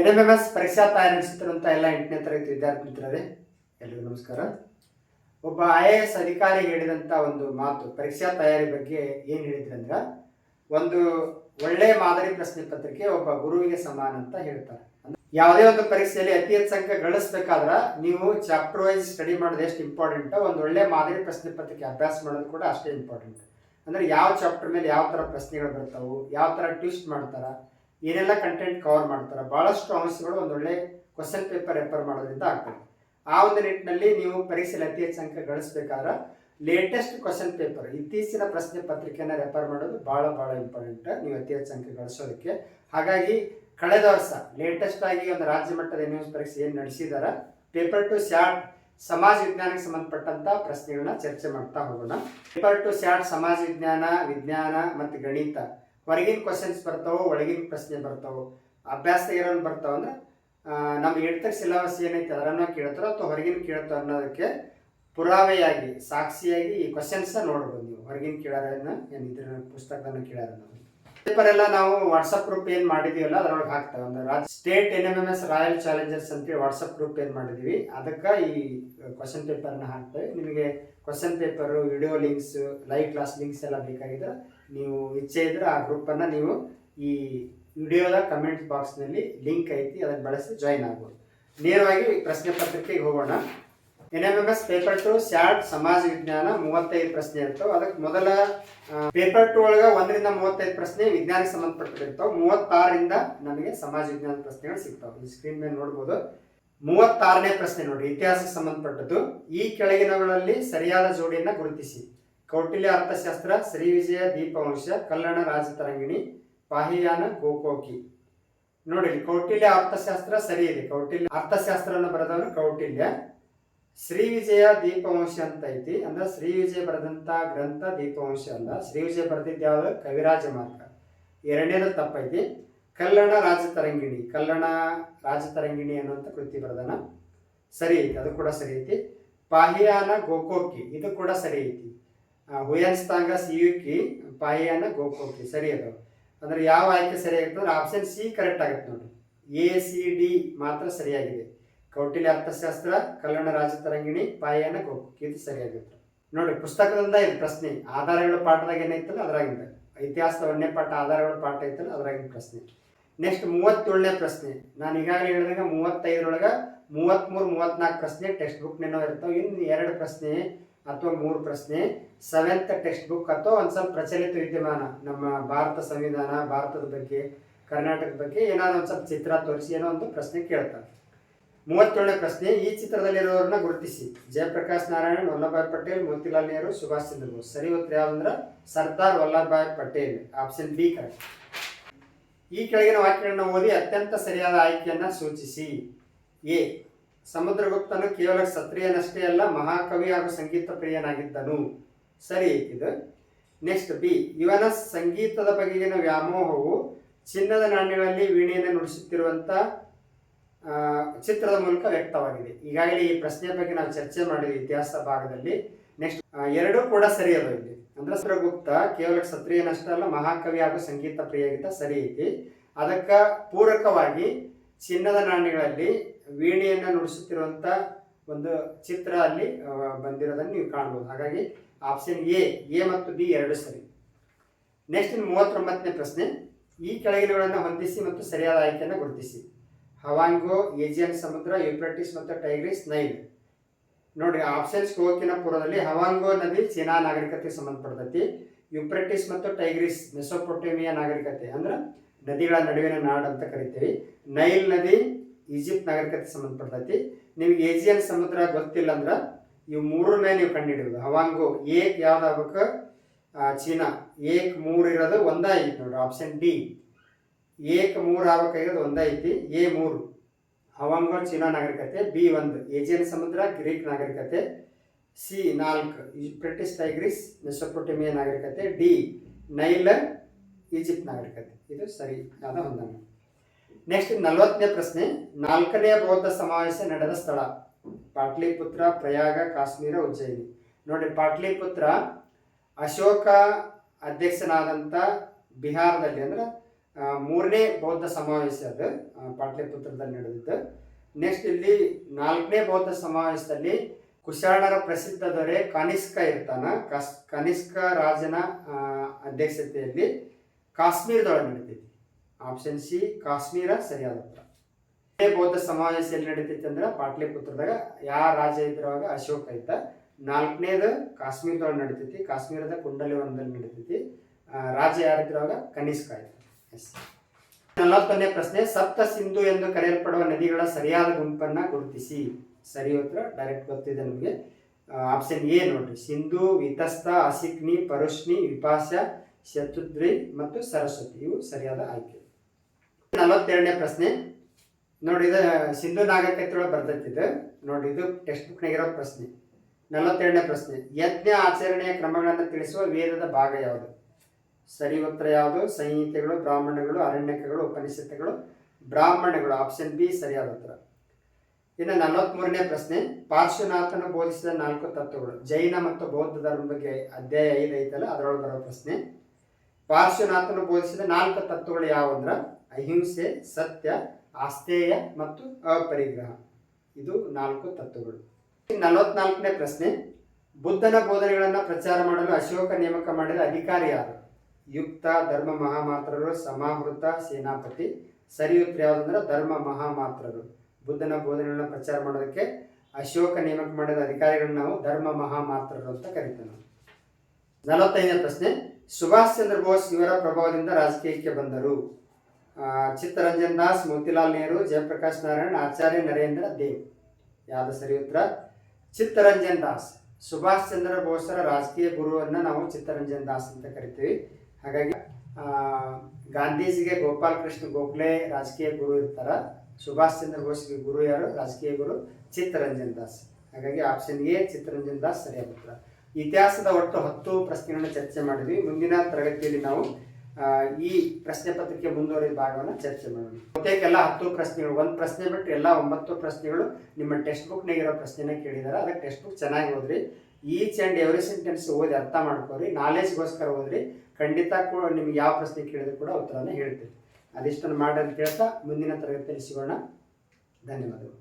N M M S ಪರೀಕ್ಷಾ ತಯಾರಿ ಎಲ್ಲ ಎಂಟನೇ ತರಗತಿ ವಿದ್ಯಾರ್ಥಿ ಮಿತ್ರರೇ ಎಲ್ರಿಗೂ ನಮಸ್ಕಾರ. ಒಬ್ಬ ಐ ಎ ಎಸ್ ಅಧಿಕಾರಿ ಹೇಳಿದಂಥ ಒಂದು ಮಾತು, ಪರೀಕ್ಷಾ ತಯಾರಿ ಬಗ್ಗೆ ಏನು ಹೇಳಿದ್ರೆ ಅಂದ್ರೆ, ಒಂದು ಒಳ್ಳೆ ಮಾದರಿ ಪ್ರಶ್ನೆ ಪತ್ರಿಕೆ ಒಬ್ಬ ಗುರುವಿಗೆ ಸಮಾನ ಅಂತ ಹೇಳ್ತಾರೆ. ಯಾವುದೇ ಒಂದು ಪರೀಕ್ಷೆಯಲ್ಲಿ ಅತಿ ಹೆಚ್ಚು ಅಂಕ ಗಳಿಸ್ಬೇಕಾದ್ರೆ ನೀವು ಚಾಪ್ಟರ್ ವೈಸ್ ಸ್ಟಡಿ ಮಾಡೋದು ಎಷ್ಟು ಇಂಪಾರ್ಟೆಂಟ್, ಒಂದು ಒಳ್ಳೆ ಮಾದರಿ ಪ್ರಶ್ನೆ ಪತ್ರಿಕೆ ಅಭ್ಯಾಸ ಮಾಡೋದು ಕೂಡ ಅಷ್ಟೇ ಇಂಪಾರ್ಟೆಂಟ್. ಅಂದ್ರೆ ಯಾವ ಚಾಪ್ಟರ್ ಮೇಲೆ ಯಾವ ಥರ ಪ್ರಶ್ನೆಗಳು ಬರ್ತಾವು, ಯಾವ ಥರ ಟ್ವಿಸ್ಟ್ ಮಾಡ್ತಾರ ಏನೆಲ್ಲ ಕಂಟೆಂಟ್ ಕವರ್ ಮಾಡ್ತಾರೆ ಭಾಳಷ್ಟು ಅಂಶಗಳು ಒಂದೊಳ್ಳೆ ಕ್ವಶನ್ ಪೇಪರ್ ರೆಫರ್ ಮಾಡೋದ್ರಿಂದ ಆಗ್ತದೆ. ಆ ಒಂದು ನಿಟ್ಟಿನಲ್ಲಿ ನೀವು ಪರೀಕ್ಷೆಯಲ್ಲಿ ಅತಿ ಹೆಚ್ಚು ಅಂಕ ಗಳಿಸ್ಬೇಕಾದ್ರೆ ಲೇಟೆಸ್ಟ್ ಕ್ವಶನ್ ಪೇಪರ್ ಇತ್ತೀಚಿನ ಪ್ರಶ್ನೆ ಪತ್ರಿಕೆಯನ್ನು ರೆಫರ್ ಮಾಡೋದು ಭಾಳ ಭಾಳ ಇಂಪಾರ್ಟೆಂಟ್ ನೀವು ಅತಿ ಹೆಚ್ಚು ಅಂಕ ಗಳಿಸೋದಕ್ಕೆ. ಹಾಗಾಗಿ ಕಳೆದ ವರ್ಷ ಲೇಟೆಸ್ಟ್ ಆಗಿ ಒಂದು ರಾಜ್ಯ ಮಟ್ಟದ ನ್ಯೂಸ್ ಪರೀಕ್ಷೆ ಏನು ನಡೆಸಿದಾರ? ಪೇಪರ್ ಟು ಶಾರ್ಟ್ ಸಮಾಜ ವಿಜ್ಞಾನಕ್ಕೆ ಸಂಬಂಧಪಟ್ಟಂತ ಪ್ರಶ್ನೆಗಳನ್ನ ಚರ್ಚೆ ಮಾಡ್ತಾ ಹೋಗೋಣ. ಪೇಪರ್ ಟು ಶಾರ್ಟ್ ಸಮಾಜ ವಿಜ್ಞಾನ ವಿಜ್ಞಾನ ಮತ್ತು ಗಣಿತ. ಹೊರಗಿನ ಕ್ವಶನ್ಸ್ ಬರ್ತಾವೋ, ಒಳಗಿನ ಪ್ರಶ್ನೆ ಬರ್ತಾವೋ, ಅಭ್ಯಾಸ ಇರೋನ್ ಬರ್ತಾವ ಅಂದ್ರೆ ನಮ್ಗೆ ಇಡ್ತಕ್ಕ ಸಿಲೆಬಸ್ ಏನೈತೆ ಅದರನ್ನ ಕೇಳ್ತಾರೋ ಅಥವಾ ಹೊರಗಿನ ಕೇಳ್ತಾರೋ ಅನ್ನೋದಕ್ಕೆ ಪುರಾವೆಯಾಗಿ, ಸಾಕ್ಷಿಯಾಗಿ ಈ ಕ್ವಶನ್ಸ್ ನೋಡ್ಬೋದು ನೀವು. ಹೊರಗಿನ ಕೇಳೋದನ್ನ, ಏನು ಪುಸ್ತಕದನ್ನ ಕೇಳೋದನ್ನ ಪೇಪರ್ ಎಲ್ಲ ನಾವು ವಾಟ್ಸಪ್ ಗ್ರೂಪ್ ಏನು ಮಾಡಿದೀವಲ್ಲ, ಅದ್ರೊಳಗೆ ಹಾಕ್ತೇವೆ. ಒಂದು Raj state N M M S Royal Challengers ಅಂತೇಳಿ ವಾಟ್ಸಪ್ ಗ್ರೂಪ್ ಏನು ಮಾಡಿದೀವಿ. ಅದಕ್ಕೆ ಈ ಕ್ವಶನ್ ಪೇಪರ್ನ ಹಾಕ್ತೇವೆ. ನಿಮಗೆ question paper video links live class links ಎಲ್ಲ ಬೇಕಾಗಿದ್ರೆ ನೀವು ಇಚ್ಛೆ ಇದ್ದರೆ ಆ ಗ್ರೂಪನ್ನು ನೀವು ಈ ವಿಡಿಯೋದ ಕಮೆಂಟ್ ಬಾಕ್ಸ್ನಲ್ಲಿ ಲಿಂಕ್ ಐತಿ, ಅದನ್ನು ಬಳಸಿ ಜಾಯಿನ್ ಆಗ್ಬೋದು. ನೇರವಾಗಿ ಪ್ರಶ್ನೆ ಪತ್ರಿಕೆಗೆ ಹೋಗೋಣ. N M M S paper two SAT ಸಮಾಜ ವಿಜ್ಞಾನ ಮೂವತ್ತೈದು ಪ್ರಶ್ನೆ ಇರ್ತವೆ. ಅದಕ್ಕೆ ಮೊದಲ ಪೇಪರ್ ಟು ಒಳಗೆ ಒಂದರಿಂದ ಮೂವತ್ತೈದು ಪ್ರಶ್ನೆ ವಿಜ್ಞಾನಕ್ಕೆ ಸಂಬಂಧಪಟ್ಟಿರ್ತಾವ. ಮೂವತ್ತಾರರಿಂದ ನಮಗೆ ಸಮಾಜ ವಿಜ್ಞಾನ ಪ್ರಶ್ನೆಗಳು ಸಿಗ್ತಾವೆ. ಸ್ಕ್ರೀನ್ ಮೇಲೆ ನೋಡ್ಬೋದು. ಮೂವತ್ತಾರನೇ ಪ್ರಶ್ನೆ ನೋಡಿ, ಇತಿಹಾಸಕ್ಕೆ ಸಂಬಂಧಪಟ್ಟದ್ದು. ಈ ಕೆಳಗಿನಗಳಲ್ಲಿ ಸರಿಯಾದ ಜೋಡಿಯನ್ನು ಗುರುತಿಸಿ. ಕೌಟಿಲ್ಯ ಅರ್ಥಶಾಸ್ತ್ರ, ಶ್ರೀ ವಿಜಯ ದೀಪವಂಶ ಕಲ್ಲಣ ರಾಜತರಂಗಿಣಿ, ಪಾಹಿಯಾನ ಗೋಕೋಕಿ. ನೋಡಿ ಕೌಟಿಲ್ಯ ಅರ್ಥಶಾಸ್ತ್ರ ಸರಿ ಇದೆ. ಕೌಟಿಲ್ಯ ಅರ್ಥಶಾಸ್ತ್ರವನ್ನು ಬರೆದವನು ಕೌಟಿಲ್ಯ. ಶ್ರೀ ವಿಜಯ ದೀಪವಂಶ ಅಂತ ಐತಿ. ಅಂದ್ರೆ ಶ್ರೀ ವಿಜಯ ಬರೆದಂತ ಗ್ರಂಥ ದೀಪವಂಶ ಅಲ್ಲ ಶ್ರೀ ವಿಜಯ ಯಾವ್ದು? ಕವಿರಾಜ ಮಾರ್ಗ. ಎರಡನೇದು ತಪ್ಪೈತಿ. ಕಲ್ಲಣ ರಾಜತರಂಗಿಣಿ. ಕಲ್ಲಣ ರಾಜತರಂಗಿಣಿ ಅನ್ನುವಂಥ ಕೃತಿ ಬರೆದನ. ಸರಿ ಐತಿ. ಅದು ಕೂಡ ಸರಿ ಐತಿ. ಪಾಹಿಯಾನ ಗೋಕೋಕಿ. ಇದು ಕೂಡ ಸರಿ ಐತಿ. ಹುಯನ್ಸ್ತಾಂಗ ಸಿಯುಕಿ ಅನ್ನ ಗೋಕೋಕಿ ಸರಿ ಅದು ಅಂದ್ರೆ ಯಾವ ಆಯ್ಕೆ ಸರಿ ಆಗುತ್ತೆ ಅಂದ್ರೆ ಆಪ್ಷನ್ ಸಿ ಕರೆಕ್ಟ್ ಆಗುತ್ತೆ ನೋಡಿ ಎ ಸಿ ಡಿ ಮಾತ್ರ ಸರಿಯಾಗಿದೆ. ಕೌಟಿಲ್ಯ ಅರ್ಥಶಾಸ್ತ್ರ ಕಲ್ಯಾಣ ರಾಜತರಂಗಿಣಿ ಪಾಯನ ಗೋಕೋಕಿ ಇದು ಸರಿಯಾಗುತ್ತೆ. ನೋಡಿ ಪುಸ್ತಕದಿಂದ ಇದು ಪ್ರಶ್ನೆ. ಆಧಾರಗಳ ಪಾಠದಾಗ ಏನೈತಲ್ಲ ಅದ್ರಾಗಿಂದ. ಇತಿಹಾಸದ ಒಂದನೇ ಪಾಠ ಆಧಾರಗಳ ಪಾಠ ಐತಲ್ಲ ಅದ್ರಾಗಿನ ಪ್ರಶ್ನೆ. ನೆಕ್ಸ್ಟ್ ಮೂವತ್ತೇಳನೇ ಪ್ರಶ್ನೆ. ನಾನು ಈಗಾಗಲೇ ಹೇಳಿದಾಗ ಮೂವತ್ತೈದರೊಳಗೆ ಮೂವತ್ತ್ಮೂರು ಮೂವತ್ನಾಲ್ಕು ಪ್ರಶ್ನೆ ಟೆಕ್ಸ್ಟ್ ಬುಕ್ನೇನೋ ಇರ್ತಾವೆ. ಇನ್ನು ಎರಡು ಪ್ರಶ್ನೆ ಅಥವಾ ಮೂರು ಪ್ರಶ್ನೆ. ಸೆವೆಂತ್ ಟೆಕ್ಸ್ಟ್ ಬುಕ್ ಅಥವಾ ಒಂದು ಸ್ವಲ್ಪ ಪ್ರಚಲಿತ ವಿದ್ಯಮಾನ, ನಮ್ಮ ಭಾರತ ಸಂವಿಧಾನ, ಭಾರತದ ಬಗ್ಗೆ, ಕರ್ನಾಟಕದ ಬಗ್ಗೆ ಏನಾದ್ರು ಒಂದು ಸ್ವಲ್ಪ ಚಿತ್ರ ತೋರಿಸಿ ಏನೋ ಒಂದು ಪ್ರಶ್ನೆ ಕೇಳ್ತಾರೆ. ಮೂವತ್ತೇಳನೇ ಪ್ರಶ್ನೆ, ಈ ಚಿತ್ರದಲ್ಲಿರೋರನ್ನ ಗುರುತಿಸಿ. ಜಯಪ್ರಕಾಶ್ ನಾರಾಯಣ್, ವಲ್ಲಭಾಯ್ ಪಟೇಲ್, ಮೋತಿಲಾಲ್ ನೆಹರು, ಸುಭಾಷ್ ಚಂದ್ರ ಬೋಸ್. ಸರಿ ಉತ್ತರ ಯಾವಂದ್ರೆ Sardar Vallabhbhai Patel option B correct ಈ ಕೆಳಗಿನ ವಾಕ್ಯಗಳನ್ನ ಓದಿ ಅತ್ಯಂತ ಸರಿಯಾದ ಆಯ್ಕೆಯನ್ನು ಸೂಚಿಸಿ. ಎ. ಸಮುದ್ರಗುಪ್ತನು ಕೇವಲ ಕ್ಷತ್ರಿಯನಷ್ಟೇ ಅಲ್ಲ, ಮಹಾಕವಿ ಹಾಗೂ ಸಂಗೀತ ಪ್ರಿಯನಾಗಿದ್ದನು. ಸರಿ ಐತಿದು ನೆಕ್ಸ್ಟ್ ಬಿ. ಇವನ ಸಂಗೀತದ ಬಗೆಗಿನ ವ್ಯಾಮೋಹವು ಚಿನ್ನದ ನಾಣ್ಯಗಳಲ್ಲಿ ವೀಣೆಯನ್ನು ನುಡಿಸುತ್ತಿರುವಂತ ಚಿತ್ರದ ಮೂಲಕ ವ್ಯಕ್ತವಾಗಿದೆ. ಈಗಾಗಲೇ ಈ ಪ್ರಶ್ನೆಯ ಬಗ್ಗೆ ನಾವು ಚರ್ಚೆ ಮಾಡಿದ ಇತಿಹಾಸ ಭಾಗದಲ್ಲಿ ನೆಕ್ಸ್ಟ್ ಎರಡೂ ಕೂಡ ಸರಿ ಇಲ್ಲಿ ಅಂದ್ರೆ ಸುರಗುಪ್ತ ಕೇವಲ ಕ್ಷತ್ರಿಯನಷ್ಟೇ ಅಲ್ಲ, ಮಹಾಕವಿ ಹಾಗೂ ಸಂಗೀತ ಪ್ರಿಯಾಗಿದ್ದ ಸರಿ ಐತಿ. ಅದಕ್ಕ ಪೂರಕವಾಗಿ ಚಿನ್ನದ ನಾಣ್ಯಗಳಲ್ಲಿ ವೀಣೆಯನ್ನು ನುಡಿಸುತ್ತಿರುವಂತ ಒಂದು ಚಿತ್ರ ಅಲ್ಲಿ ಬಂದಿರೋದನ್ನು ನೀವು ಕಾಣ್ಬೋದು. ಹಾಗಾಗಿ ಆಪ್ಷನ್ ಎ ಎ ಮತ್ತು ಬಿ ಎರಡು ಸರಿ. ನೆಕ್ಸ್ಟ್ ಮೂವತ್ತೊಂಬತ್ತನೇ ಪ್ರಶ್ನೆ. ಈ ಕೆಳಗಿನಗಳನ್ನು ಹೊಂದಿಸಿ ಮತ್ತು ಸರಿಯಾದ ಆಯ್ಕೆಯನ್ನು ಗುರುತಿಸಿ. ಹವಾಂಗೋ, ಏಜಿಯನ್ ಸಮುದ್ರ, ಯುಪ್ರಟಿಸ್ ಮತ್ತು ಟೈಗ್ರಿಸ್, ನೈಲ್. ನೋಡಿ ಆಪ್ಷನ್ಸ್ ಹೋಗಿನ ಪೂರ್ವದಲ್ಲಿ ಹವಾಂಗೋ ನದಿ ಚೀನಾ ನಾಗರಿಕತೆಗೆ ಸಂಬಂಧಪಡ್ತೈತಿ ಯುಪ್ರಟಿಸ್ ಮತ್ತು ಟೈಗ್ರಿಸ್, ಮೆಸೊಪೊಟೇಮಿಯಾ ನಾಗರಿಕತೆ. ಅಂದ್ರೆ ನದಿಗಳ ನಡುವಿನ ನಾಡು ಅಂತ ಕರಿತೀವಿ. ನೈಲ್ ನದಿ ಈಜಿಪ್ಟ್ ನಾಗರಿಕತೆ ಸಂಬಂಧಪಡ್ತೈತಿ. ನಿಮ್ಗೆ ಏಜಿಯನ್ ಸಮುದ್ರ ಗೊತ್ತಿಲ್ಲ ಅಂದ್ರೆ ಇವು ಮೂರನ್ನೇ ನೀವು ಕಂಡುಹಿಡಿಯೋದು ಹವಾಂಗೋ ಏಕ್ ಯಾವ್ದು ಆಗ್ಬೇಕು ಚೀನಾ. ಏಕ್ ಮೂರು ಇರೋದು ಒಂದೇ ಐತಿ ನೋಡ್ರಿ ಆಪ್ಷನ್ ಡಿ. ಏಕ್ ಮೂರು ಆಗ್ಬೇಕಾಗಿರೋದು ಒಂದೇ ಐತಿ, ಎ ಮೂರು. ಹವಾಂಗೋ ಚೀನಾ ನಾಗರಿಕತೆ, ಬಿ ಒಂದು. ಏಜಿಯನ್ ಸಮುದ್ರ, ಗ್ರೀಕ್ ನಾಗರಿಕತೆ, ಸಿ ನಾಲ್ಕು. ಬ್ರಿಟಿಷ್ ಟೈಗ್ರೀಸ್, ಮೆಸೊಪೊಟೇಮಿಯಾ ನಾಗರಿಕತೆ, ಡಿ. ನೈಲ್ ಈಜಿಪ್ಟ್ ನಾಗರಿಕತೆ. ಇದು ಸರಿ ಆದ ಹೊಂದಾಣಿಕೆ ನೆಕ್ಸ್ಟ್ ನಲವತ್ತನೇ ಪ್ರಶ್ನೆ. ನಾಲ್ಕನೇ ಬೌದ್ಧ ಸಮಾವೇಶ ನಡೆದ ಸ್ಥಳ. ಪಾಟ್ಲಿಪುತ್ರ, ಪ್ರಯಾಗ, ಕಾಶ್ಮೀರ, ಉಜ್ಜಯಿನಿ. ನೋಡಿ, ಪಾಟ್ಲಿಪುತ್ರ ಅಶೋಕ ಅಧ್ಯಕ್ಷನಾದಂಥ ಬಿಹಾರದಲ್ಲಿ ಅಂದ್ರೆ ಮೂರನೇ ಬೌದ್ಧ ಸಮಾವೇಶ ಅದು ಪಾಟ್ಲಿಪುತ್ರದಲ್ಲಿ ನಡೆದಿದ್ದು. ನೆಕ್ಸ್ಟ್ ಇಲ್ಲಿ ನಾಲ್ಕನೇ ಬೌದ್ಧ ಸಮಾವೇಶದಲ್ಲಿ ಕುಶಾಣರ ಪ್ರಸಿದ್ಧ ದೊರೆ ಕನಿಷ್ಕ ಇರ್ತಾನ. ಕನಿಷ್ಕ ರಾಜನ ಅಧ್ಯಕ್ಷತೆಯಲ್ಲಿ ಕಾಶ್ಮೀರದೊಳಗೆ ನಡೀತೈತಿ. ಆಪ್ಷನ್ ಸಿ ಕಾಶ್ಮೀರ ಸರಿಯಾದ ಉತ್ತರ. ಬೌದ್ಧ ಸಮಾವೇಶ ಎಲ್ಲಿ ನಡೀತೈತೆ ಅಂದ್ರೆ ಪಾಟ್ಲಿಪುತ್ರದಾಗ ಯಾವ ರಾಜ ಇದ್ರವಾಗ ಅಶೋಕ ಐತ ನಾಲ್ಕನೇದು ಕಾಶ್ಮೀರದೊಳಗೆ ನಡೀತೈತಿ, ಕಾಶ್ಮೀರದ ಕುಂಡಲಿವನದಲ್ಲಿ ನಡೀತೈತಿ. ರಾಜ ಯಾರಿದ್ರವಾಗ ಕನಿಷ್ಕ ಆಯ್ತು ಎಸ್ ನಲವತ್ತೊಂದನೇ ಪ್ರಶ್ನೆ, ಸಪ್ತ ಸಿಂಧು ಎಂದು ಕರೆಯಲ್ಪಡುವ ನದಿಗಳ ಸರಿಯಾದ ಗುಂಪನ್ನ ಗುರುತಿಸಿ. ಸರಿ ಉತ್ತರ ಡೈರೆಕ್ಟ್ ಗೊತ್ತಿದೆ ನಮಗೆ. ಆಪ್ಷನ್ ಎ ನೋಡ್ರಿ. ಸಿಂಧು, ವಿತಸ್ತ, ಅಸಿಕ್ನಿ ಪರುಷ್ಣಿ ವಿಪಾಸ ಶತುದ್ರಿ ಮತ್ತು ಸರಸ್ವತಿ. ಇವು ಸರಿಯಾದ ಆಯ್ಕೆ. ನಲವತ್ತೆರಡನೇ ಪ್ರಶ್ನೆ. ನೋಡಿ, ಇದು ಸಿಂಧು ನಾಗರಿಕತೆಯೊಳಗೆ ಬರ್ತೈತಿದೆ ನೋಡಿ, ಇದು ಟೆಕ್ಸ್ಟ್ ಬುಕ್ನಾಗಿರೋ ಪ್ರಶ್ನೆ. ನಲವತ್ತೆರಡನೇ ಪ್ರಶ್ನೆ. ಯಜ್ಞ ಆಚರಣೆಯ ಕ್ರಮಗಳನ್ನು ತಿಳಿಸುವ ವೇದದ ಭಾಗ ಯಾವುದು? ಸರಿ ಉತ್ತರ ಯಾವುದು? ಸಂಹಿತೆಗಳು, ಬ್ರಾಹ್ಮಣಗಳು, ಅರಣ್ಯಕಗಳು, ಉಪನಿಷತ್ತುಗಳು. ಬ್ರಾಹ್ಮಣಗಳು ಆಪ್ಷನ್ ಬಿ ಸರಿಯಾದ ಉತ್ತರ. ಇನ್ನು ನಲವತ್ತ್ಮೂರನೇ ಪ್ರಶ್ನೆ. ಪಾರ್ಶ್ವನಾಥನು ಬೋಧಿಸಿದ ನಾಲ್ಕು ತತ್ವಗಳು. ಜೈನ ಮತ್ತು ಬೌದ್ಧ ಧರ್ಮ ಬಗ್ಗೆ ಅಧ್ಯಾಯ ಐದು ಐತಲ್ಲ, ಅದರೊಳಗೆ ಬರೋ ಪ್ರಶ್ನೆ. ಪಾರ್ಶ್ವನಾಥನು ಬೋಧಿಸಿದ ನಾಲ್ಕು ತತ್ವಗಳು ಯಾವಂದ್ರೆ ಅಹಿಂಸೆ, ಸತ್ಯ ಆಸ್ತೇಯ ಮತ್ತು ಅಪರಿಗ್ರಹ. ಇದು ನಾಲ್ಕು ತತ್ವಗಳು. ನಲವತ್ನಾಲ್ಕನೇ ಪ್ರಶ್ನೆ. ಬುದ್ಧನ ಬೋಧನೆಗಳನ್ನು ಪ್ರಚಾರ ಮಾಡಲು ಅಶೋಕ ನೇಮಕ ಮಾಡಿದ ಅಧಿಕಾರಿ ಯಾರು? ಯುಕ್ತ, ಧರ್ಮ ಮಹಾಮಾತ್ರರು, ಸಮಾವೃತ, ಸೇನಾಪತಿ. ಸರಿ ಉತ್ತರ ಯಾವುದಂದ್ರೆ ಧರ್ಮ ಮಹಾಮಾತ್ರರು. ಬುದ್ಧನ ಬೋಧನೆಗಳನ್ನು ಪ್ರಚಾರ ಮಾಡೋದಕ್ಕೆ ಅಶೋಕ ನೇಮಕ ಮಾಡಿದ ಅಧಿಕಾರಿಗಳನ್ನ ನಾವು ಧರ್ಮ ಮಹಾಮಾತ್ರರು ಅಂತ ಕರಿತೇವೆ. ನಲವತ್ತೈದನೇ ಪ್ರಶ್ನೆ. ಸುಭಾಷ್ ಚಂದ್ರ ಬೋಸ್ ಇವರ ಪ್ರಭಾವದಿಂದ ರಾಜಕೀಯಕ್ಕೆ ಬಂದರು. ಚಿತ್ತರಂಜನ್ ದಾಸ್, ಮೋತಿಲಾಲ್ ನೆಹರು, ಜಯಪ್ರಕಾಶ್ ನಾರಾಯಣ್, ಆಚಾರ್ಯ ನರೇಂದ್ರ ದೇವ್. ಯಾವುದು ಸರಿ ಉತ್ತರ? ಚಿತ್ತರಂಜನ್ ದಾಸ್. ಸುಭಾಷ್ ಚಂದ್ರ ಬೋಸರ ರಾಜಕೀಯ ಗುರುವನ್ನ ನಾವು ಚಿತ್ತರಂಜನ್ ದಾಸ್ ಅಂತ ಕರಿತೀವಿ. ಹಾಗಾಗಿ ಗಾಂಧೀಜಿಗೆ ಗೋಪಾಲ್ ಕೃಷ್ಣ ಗೋಖಲೆ ರಾಜಕೀಯ ಗುರು ಇರ್ತಾರ. ಸುಭಾಷ್ ಚಂದ್ರ ಬೋಸ್ಗೆ ಗುರು ಯಾರು? ರಾಜಕೀಯ ಗುರು ಚಿತ್ತರಂಜನ್ ದಾಸ್. ಹಾಗಾಗಿ ಆಪ್ಷನ್ ಎ ಚಿತ್ತರಂಜನ್ ದಾಸ್ ಸರಿಯಾದ ಉತ್ತರ. ಇತಿಹಾಸದ ಒಟ್ಟು ಹತ್ತು ಪ್ರಶ್ನೆಗಳನ್ನ ಚರ್ಚೆ ಮಾಡಿದ್ವಿ. ಮುಂದಿನ ತರಗತಿಯಲ್ಲಿ ನಾವು ಈ ಪ್ರಶ್ನೆ ಪತ್ರಿಕೆ ಮುಂದುವರಿದ ಭಾಗವನ್ನು ಚರ್ಚೆ ಮಾಡೋಣ. ಬಹುತೇಕ ಎಲ್ಲ ಹತ್ತು ಪ್ರಶ್ನೆಗಳು, ಒಂದು ಪ್ರಶ್ನೆ ಬಿಟ್ಟು ಎಲ್ಲ ಒಂಬತ್ತು ಪ್ರಶ್ನೆಗಳು ನಿಮ್ಮ ಟೆಕ್ಸ್ಟ್ ಬುಕ್ನಾಗಿರೋ ಪ್ರಶ್ನೆನ ಕೇಳಿದ್ದಾರೆ ಅದಕ್ಕೆ ಟೆಕ್ಸ್ಟ್ ಬುಕ್ ಚೆನ್ನಾಗಿ ಓದ್ರಿ. ಈಚ್ ಆ್ಯಂಡ್ ಎವ್ರಿ ಸೆಂಟೆನ್ಸ್ ಓದಿ ಅರ್ಥ ಮಾಡ್ಕೋರಿ. ನಾಲೆಜ್ಗೋಸ್ಕರ ಓದ್ರಿ. ಖಂಡಿತ ಕೂಡ ನಿಮ್ಗೆ ಯಾವ ಪ್ರಶ್ನೆ ಕೇಳಿದ್ರು ಕೂಡ ಉತ್ತರನ ಹೇಳ್ತೀವಿ. ಅದಿಷ್ಟನ್ನು ಮಾಡಿ ಅಂತ ಹೇಳ್ತಾ ಮುಂದಿನ ತರಗತಿಯಲ್ಲಿ ಸಿಗೋಣ. ಧನ್ಯವಾದಗಳು.